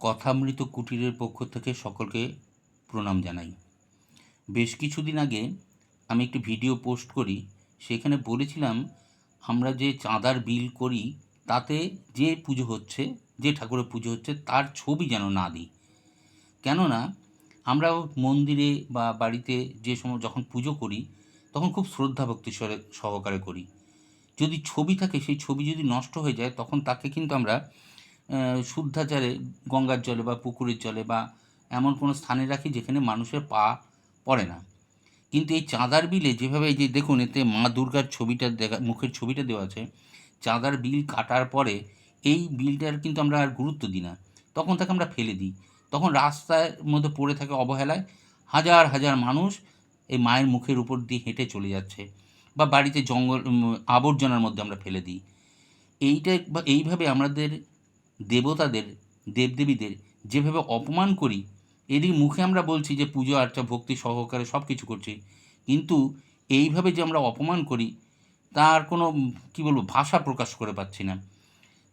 কথামৃত কুটিরের পক্ষ থেকে সকলকে প্রণাম জানাই। বেশ কিছুদিন আগে আমি একটি ভিডিও পোস্ট করি, সেখানে বলেছিলাম, আমরা যে চাঁদার বিল করি, তাতে যে পুজো হচ্ছে, যে ঠাকুরের পুজো হচ্ছে, তার ছবি যেন না দিই। কেননা, আমরা মন্দিরে বা বাড়িতে যে সময় যখন পুজো করি, তখন খুব শ্রদ্ধা ভক্তি সহকারে করি। যদি ছবি থাকে, সেই ছবি যদি নষ্ট হয়ে যায়, তখন তাকে কিন্তু আমরা শুদ্ধাচারে, গঙ্গার জলে বা পুকুরের জলে বা এমন কোনো স্থানে রাখি যেখানে মানুষের পা পড়ে না। কিন্তু এই চাঁদার বিলে যেভাবে এই যে দেখুন, এতে মা দুর্গার ছবিটা দেখা, মুখের ছবিটা দেওয়া আছে, চাঁদার বিল কাটার পরে এই বিলটার কিন্তু আমরা আর গুরুত্ব দিই না। তখন তাকে আমরা ফেলে দিই। তখন রাস্তার মধ্যে পড়ে থাকে অবহেলায় হাজার হাজার মানুষ এই মায়ের মুখের উপর দিয়ে হেঁটে চলে যাচ্ছে বা বাড়িতে জঙ্গল আবর্জনার মধ্যে আমরা ফেলে দিই। এইটা বা, এইভাবে আমাদের দেবতাদের, দেবদেবীদের যেভাবে অপমান করি এরই মুখে আমরা বলছি যে পুজো, আর্চা, ভক্তি, সহকারে সব কিছু করছি। কিন্তু এইভাবে যে আমরা অপমান করি, তার কোনো, কী বলব, ভাষা প্রকাশ করে পাচ্ছি না।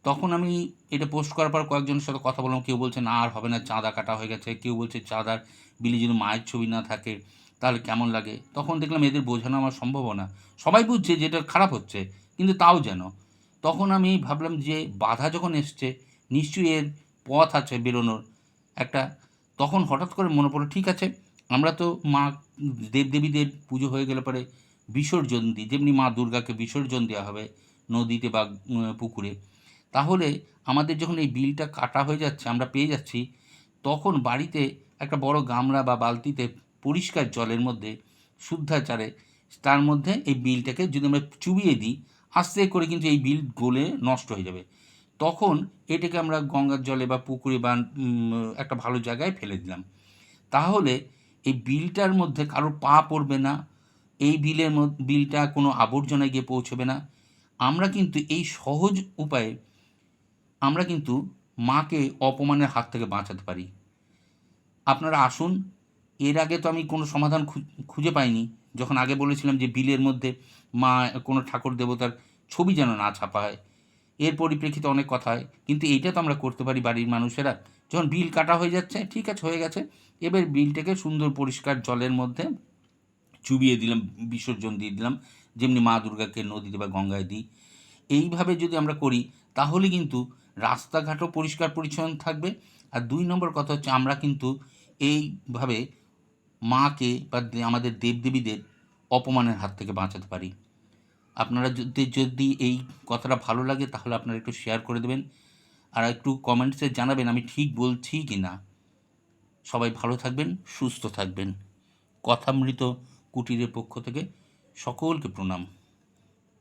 তখন আমি এটা পোস্ট করার পর কয়েকজনের সাথে কথা বললাম, কেউ বলছে, না, আর হবে না, চাঁদা কাটা হয়ে গেছে। কেউ বলছে, চাঁদার বিলি যদি মায়ের ছবি না থাকে, তাহলে কেমন লাগে? তখন দেখলাম এদের বোঝানো আমার সম্ভব না সবাই বুঝছে যে এটা খারাপ হচ্ছে, কিন্তু তাও যেন। তখন আমি ভাবলাম যে বাধা যখন এসছে নিশ্চয়ই এর পথ আছে বেরোনোর। একটা তখন হঠাৎ করে মনে পড়ল, ঠিক আছে, আমরা তো মা দেবদেবীদের পুজো হয়ে গেলে পরে বিসর্জন দিই, যেমনি মা দুর্গাকে বিসর্জন দেওয়া হবে নদীতে বা পুকুরে। তাহলে আমাদের যখন এই বিলটা কাটা হয়ে যাচ্ছে, আমরা পেয়ে যাচ্ছি, তখন বাড়িতে একটা বড় গামলা বা বালতিতে পরিষ্কার জলের মধ্যে শুদ্ধাচারে তার মধ্যে এই বিলটাকে যদি আমরা চুবিয়ে দিই, আস্তে করে কিন্তু এই বিল গলে নষ্ট হয়ে যাবে। তখন এটাকে আমরা গঙ্গার জলে বা পুকুরে বা একটা ভালো জায়গায় ফেলে দিলাম। তাহলে এই বিলটার মধ্যে কারোর পা পড়বে না, এই বিলের বিলটা কোনো আবর্জনায় গিয়ে পৌঁছবে না। আমরা কিন্তু এই সহজ উপায়ে আমরা কিন্তু মাকে অপমানের হাত থেকে বাঁচাতে পারি। আপনারা আসুন, এর আগে তো আমি কোনো সমাধান খুঁজে পাইনি। যখন আগে বলেছিলাম যে বিলের মধ্যে মা কোনো ঠাকুর দেবতার ছবি যেন না ছাপা হয় এর পরিপ্রেক্ষিতে অনেক কথা হয়। কিন্তু এইটা তো আমরা করতে পারি বাড়ির মানুষেরা। যখন বিল কাটা হয়ে যাচ্ছে, ঠিক আছে, হয়ে গেছে। এবার বিলটাকে সুন্দর পরিষ্কার জলের মধ্যে চুবিয়ে দিলাম, বিসর্জন দিয়ে দিলাম। যেমনি মা দুর্গাকে নদীতে বা গঙ্গায় দিই। এইভাবে যদি আমরা করি, তাহলে কিন্তু রাস্তাঘাটও পরিষ্কার পরিচ্ছন্ন থাকবে। আর দুই নম্বর কথা হচ্ছে, আমরা কিন্তু এইভাবে মাকে বা আমাদের দেবদেবীদের অপমানের হাত থেকে বাঁচাতে পারি। আপনারা যদি যদি এই কথাটা ভালো লাগে, তাহলে আপনারা একটু শেয়ার করে দেবেন। আর একটু কমেন্টসে জানাবেন আমি ঠিক বলছি কি না। সবাই ভালো থাকবেন, সুস্থ থাকবেন। কথামৃত কুটিরের পক্ষ থেকে সকলকে প্রণাম।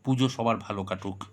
পুজো সবার ভালো কাটুক।